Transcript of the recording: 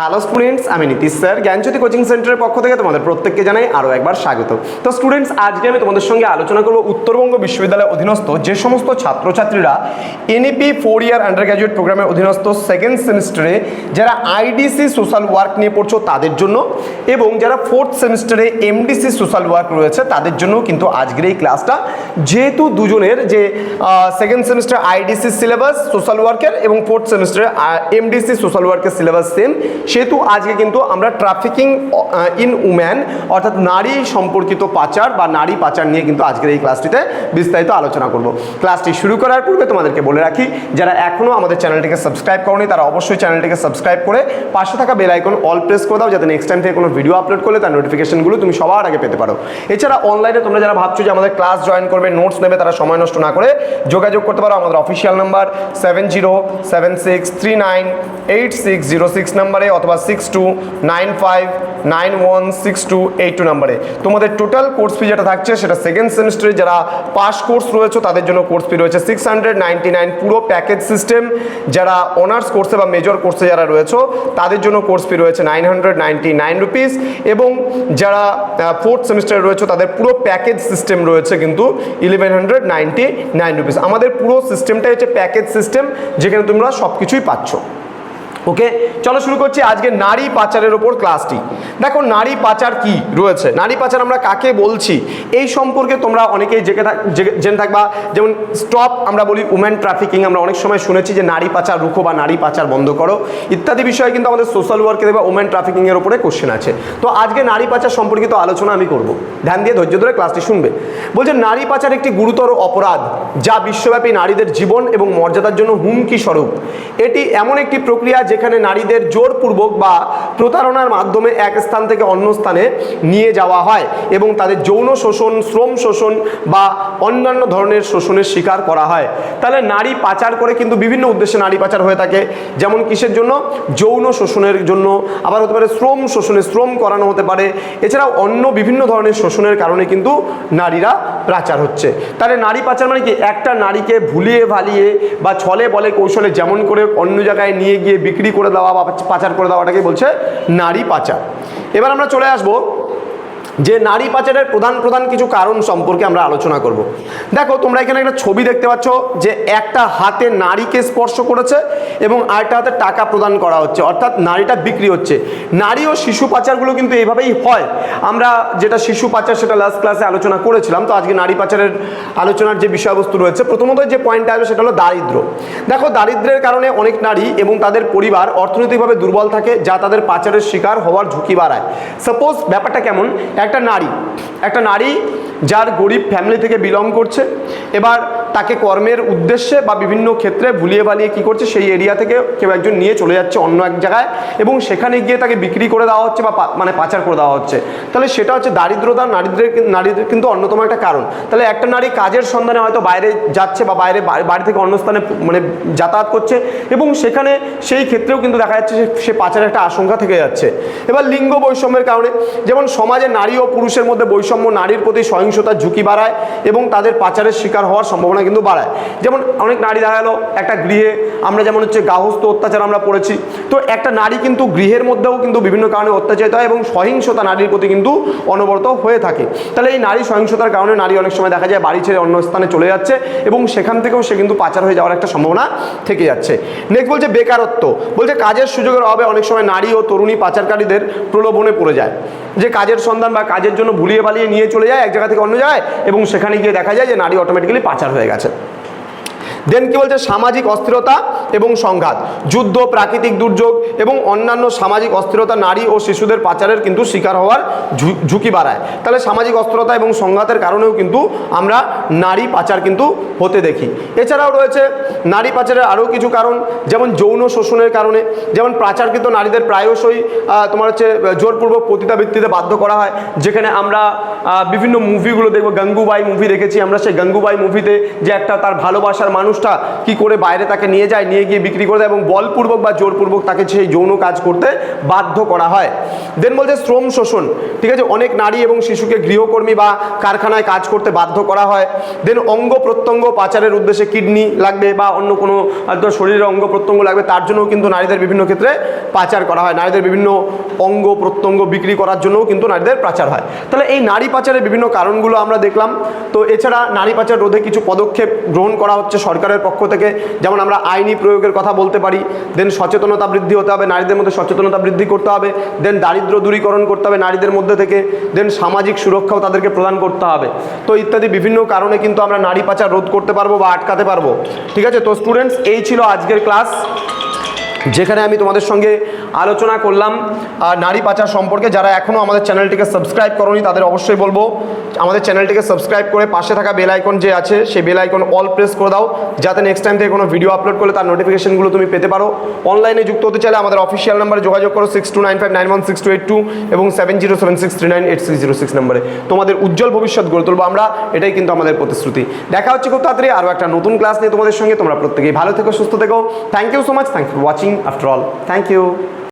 Hello students আমি Nitish sir. জ্ঞানজ্যোতি coaching সেন্টারের পক্ষ থেকে তোমাদের প্রত্যেককে জানাই আরও একবার স্বাগত। তো স্টুডেন্টস আজকে আমি তোমাদের সঙ্গে আলোচনা করব উত্তরবঙ্গ বিশ্ববিদ্যালয়ের অধীনস্থ যে সমস্ত ছাত্রছাত্রীরা NEP four year under graduate প্রোগ্রামের অধীনস্থ সেকেন্ড সেমিস্টারে যারা আইডিসি সোশ্যাল ওয়ার্ক নিয়ে পড়ছো তাদের জন্য এবং যারা ফোর্থ সেমিস্টারে এমডিসি সোশ্যাল ওয়ার্ক রয়েছে তাদের জন্য কিন্তু আজকের এই ক্লাসটা যেহেতু দুজনের যে second semester IDC syllabus social ওয়ার্কের এবং ফোর্থ সেমিস্টারে এমডিসি সোশ্যাল ওয়ার্কের সিলেবাস সেম সেহেতু আজকে কিন্তু আমরা ট্রাফিকিং ইন উম্যান অর্থাৎ নারী সম্পর্কিত পাচার বা নারী পাচার নিয়ে কিন্তু আজকের এই ক্লাসটিতে বিস্তারিত আলোচনা করব। ক্লাসটি শুরু করার পূর্বে তোমাদেরকে বলে রাখি, যারা এখনও আমাদের চ্যানেলটিকে সাবস্ক্রাইব করনি, তারা অবশ্যই চ্যানেলটিকে সাবস্ক্রাইব করে পাশে থাকা বেল আইকন অল প্রেস করে দাও, যাতে নেক্সট টাইম থেকে কোনো ভিডিও আপলোড করলে তার নোটিফিকেশনগুলো তুমি সবার আগে পেতে পারো। এছাড়া অনলাইনে তোমরা যারা ভাবছ যে আমাদের ক্লাস জয়েন করবে নোটস নেবে, তারা সময় নষ্ট না করে যোগাযোগ করতে পারো আমাদের official number seven zero seven six three nine eight six zero six নাম্বারে অথবা six two nine five nine one six two eight two নাম্বারে। তোমাদের টোটাল কোর্স ফি যেটা থাকছে সেটা সেকেন্ড সেমিস্টারে যারা পাস কোর্স রয়েছে, তাদের জন্য কোর্স ফি রয়েছে সিক্স হান্ড্রেড নাইনটি নাইন পুরো প্যাকেজ সিস্টেম যারা অনার্স কোর্সে বা মেজর কোর্সে যারা রয়েছে, তাদের জন্য কোর্স ফি রয়েছে nine hundred ninety nine rupees এবং যারা ফোর্থ সেমিস্টারে রয়েছে, তাদের পুরো প্যাকেজ সিস্টেম রয়েছে কিন্তু eleven hundred ninety nine rupees আমাদের পুরো সিস্টেমটাই হচ্ছে প্যাকেজ সিস্টেম যেখানে তোমরা সব কিছুই পাচ্ছ। ওকে, চলো শুরু করছি আজকে নারী পাচারের ওপর ক্লাসটি। দেখো, নারী পাচার কি রয়েছে? নারী পাচার আমরা কাকে বলছি? এই সম্পর্কে তোমরা অনেকেই জেগে জেনে থাকবা। যেমন স্টপ আমরা বলি উমেন ট্রাফিকিং আমরা অনেক সময় শুনেছি যে নারী পাচার রুখো বা নারী পাচার বন্ধ করো। ইত্যাদি বিষয়ে কিন্তু আমাদের সোশ্যাল ওয়ার্কে দেখবা উমেন ট্রাফিকিংয়ের ওপরে কোশ্চেন আছে। তো আজকে নারী পাচার সম্পর্কিত আলোচনা আমি করব। ধ্যান দিয়ে ধৈর্য ধরে ক্লাসটি শুনবে। বলছে, নারী পাচার একটি গুরুতর অপরাধ যা বিশ্বব্যাপী নারীদের জীবন এবং মর্যাদার জন্য হুমকি স্বরূপ। এটি এমন একটি প্রক্রিয়া যেখানে নারীদের জোরপূর্বক বা প্রতারণার মাধ্যমে এক স্থান থেকে অন্য স্থানে নিয়ে যাওয়া হয় এবং তাদের যৌন শোষণ, শ্রম শোষণ বা অন্যান্য ধরনের শোষণের শিকার করা হয়। তাহলে নারী পাচার করে কিন্তু বিভিন্ন উদ্দেশ্যে নারী পাচার হয়ে থাকে। যেমন কিসের জন্য? যৌন শোষণের জন্য। আবার হতে পারে শ্রম শোষণে শ্রম করানো হতে পারে। এছাড়াও অন্য বিভিন্ন ধরনের শোষণের কারণে কিন্তু নারীরা পাচার হচ্ছে। তাহলে নারী পাচার মানে কি? একটা নারীকে ভুলিয়ে ভালিয়ে বা ছলে বলে কৌশলে যেমন করে অন্য জায়গায় নিয়ে গিয়ে বিক্রি করে দেওয়া বা পাচার করে দেওয়াটাকে বলছে নারী পাচার। এবার আমরা চলে আসব যে নারী পাচারের প্রধান প্রধান কিছু কারণ সম্পর্কে আমরা আলোচনা করব। দেখো, তোমরা এখানে একটা ছবি দেখতে পাচ্ছ যে একটা হাতে নারীকে স্পর্শ করেছে এবং আরেকটা হাতে টাকা প্রদান করা হচ্ছে, অর্থাৎ নারীটা বিক্রি হচ্ছে। নারী ও শিশু পাচারগুলো কিন্তু এইভাবেই হয়। আমরা যেটা শিশু পাচার সেটা লাস্ট ক্লাসে আলোচনা করেছিলাম, তো আজকে নারী পাচারের আলোচনার যে বিষয়বস্তু রয়েছে, প্রথমত যে পয়েন্টটা আসবে সেটা হলো দারিদ্র। দেখো, দারিদ্রের কারণে অনেক নারী এবং তাদের পরিবার অর্থনৈতিকভাবে দুর্বল থাকে, যা তাদের পাচারের শিকার হওয়ার ঝুঁকি বাড়ায়। সাপোজ ব্যাপারটা কেমন? একটা নারী একটা নারী যার গরিব ফ্যামিলি থেকে বিলং করছে। এবার তাকে কর্মের উদ্দেশ্যে বা বিভিন্ন ক্ষেত্রে ভুলিয়ে বালিয়ে কী করছে, সেই এরিয়া থেকে কেউ একজন নিয়ে চলে যাচ্ছে অন্য এক জায়গায় এবং সেখানে গিয়ে তাকে বিক্রি করে দেওয়া হচ্ছে বা মানে পাচার করে দেওয়া হচ্ছে। তাহলে সেটা হচ্ছে দারিদ্রতা, নারীদের নারীদের কিন্তু অন্যতম একটা কারণ। তাহলে একটা নারী কাজের সন্ধানে হয়তো বাইরে যাচ্ছে বা বাইরে বাড়ি থেকে অন্য স্থানে মানে যাতায়াত করছে এবং সেখানে সেই ক্ষেত্রেও কিন্তু দেখা যাচ্ছে সে পাচারের একটা আশঙ্কা থেকে যাচ্ছে। এবার লিঙ্গ বৈষম্যের কারণে যেমন সমাজে নারী ও পুরুষের মধ্যে বৈষম্য, নারীর প্রতি সহিংসতার ঝুঁকি বাড়ায় এবং তাদের পাচারের শিকার হওয়ার সম্ভাবনা কিন্তু বাড়ায়। যেমন অনেক নারী দেখা গেলো, একটা গৃহে আমরা যেমন হচ্ছে গাহস্থ অত্যাচার আমরা পড়েছি, তো একটা নারী কিন্তু গৃহের মধ্যেও কিন্তু বিভিন্ন কারণে অত্যাচারিত হয় এবং সহিংসতা নারীর প্রতি কিন্তু অনবরত হয়ে থাকে। তাহলে এই নারী সহিংসতার কারণে নারী অনেক সময় দেখা যায় বাড়ি ছেড়ে অন্য স্থানে চলে যাচ্ছে এবং সেখান থেকেও সে কিন্তু পাচার হয়ে যাওয়ার একটা সম্ভাবনা থেকে যাচ্ছে। নেক্সট বলছে বেকারত্ব। বলছে কাজের সুযোগের অভাবে অনেক সময় নারী ও তরুণী পাচারকারীদের প্রলোভনে পড়ে যায়। যে কাজের সন্ধান বা কাজের জন্য ভুলিয়ে বালিয়ে নিয়ে চলে যায়, এক জায়গা থেকে অন্য জায়গায় এবং সেখানে গিয়ে দেখা যায় যে নারী অটোমেটিক্যালি পাচার হয়ে গেছে। দেন কি বলছে? সামাজিক অস্থিরতা এবং সংঘাত, যুদ্ধ, প্রাকৃতিক দুর্যোগ এবং অন্যান্য সামাজিক অস্থিরতা নারী ও শিশুদের পাচারের কিন্তু শিকার হওয়ার ঝুঁকি বাড়ায়। তাহলে সামাজিক অস্থিরতা এবং সংঘাতের কারণেও কিন্তু আমরা নারী পাচার কিন্তু হতে দেখি। এছাড়াও রয়েছে নারী পাচারের আরও কিছু কারণ, যেমন যৌন শোষণের কারণে, যেমন পাচারকৃত নারীদের প্রায়শই তোমার হচ্ছে জোরপূর্বক পতিতাবৃত্তিতে বাধ্য করা হয়। যেখানে আমরা বিভিন্ন মুভিগুলো দেখব, গঙ্গুবাই মুভি দেখেছি আমরা। সেই গঙ্গুবাই মুভিতে যে একটা তার ভালোবাসার মানুষটা কি করে বাইরে তাকে নিয়ে যায় নিয়ে গিয়ে বিক্রি করে দেয় এবং বলপূর্বক বা জোরপূর্বক তাকে সেই যৌন কাজ করতে বাধ্য করা হয়। দেন বলছে শ্রম শোষণ। ঠিক আছে, অনেক নারী এবং শিশুকে গৃহকর্মী বা কারখানায় কাজ করতে বাধ্য করা হয়। দেন অঙ্গ প্রত্যঙ্গ পাচারের উদ্দেশ্যে কিডনি লাগবে বা অন্য কোনো শরীরের অঙ্গ প্রত্যঙ্গ লাগবে, তার জন্যও কিন্তু নারীদের বিভিন্ন ক্ষেত্রে পাচার করা হয়। নারীদের বিভিন্ন অঙ্গ প্রত্যঙ্গ বিক্রি করার জন্যও কিন্তু নারীদের পাচার হয়। তাহলে এই নারী পাচারের বিভিন্ন কারণগুলো আমরা দেখলাম। তো এছাড়া নারী পাচার রোধে কিছু পদক্ষেপ গ্রহণ করা হচ্ছে সরকারের পক্ষ থেকে। যেমন আমরা আইনি প্রয়োগের কথা বলতে পারি দেন সচেতনতা বৃদ্ধি হতে হবে, নারীদের মধ্যে সচেতনতা বৃদ্ধি করতে হবে দেন দারিদ্র দূরীকরণ করতে হবে নারীদের মধ্যে থেকে দেন সামাজিক সুরক্ষাও তাদেরকে প্রদান করতে হবে। তো ইত্যাদি বিভিন্ন কারণে কিন্তু আমরা নারী পাচার রোধ করতে পারব বা আটকাতে পারব। ঠিক আছে? তো স্টুডেন্টস এই ছিল আজকের ক্লাস যেখানে আমি তোমাদের সঙ্গে আলোচনা করলাম নারী পাচার সম্পর্কে যারা এখনও আমাদের চ্যানেলটিকে সাবস্ক্রাইব করনি, তাদের অবশ্যই বলব, আমাদের চ্যানেলটিকে সাবস্ক্রাইব করে পাশে থাকা বেল আইকন যে আছে, সেই বেল আইকন অল প্রেস করে দাও, যাতে নেক্সট টাইম থেকে কোনো ভিডিও আপলোড করলে তার নোটিফিকেশনগুলো তুমি পেতে পারো। অনলাইনে যুক্ত হতে চাইলে আমাদের অফিসিয়াল নাম্বারে যোগাযোগ করো six two nine five nine one six two eight two এবং seven zero seven six three nine eight six zero six নম্বরে তোমাদের উজ্জ্বল ভবিষ্যৎ গড়ে তুলবো আমরা, এটাই কিন্তু আমাদের প্রতিশ্রুতি। দেখা হচ্ছে খুব তাড়াতাড়ি আরও একটা নতুন ক্লাস নিয়ে তোমাদের সঙ্গে। তোমরা প্রত্যেকেই ভালো থেকো, সুস্থ থেকো। Thank you so much thank for watching after all thank you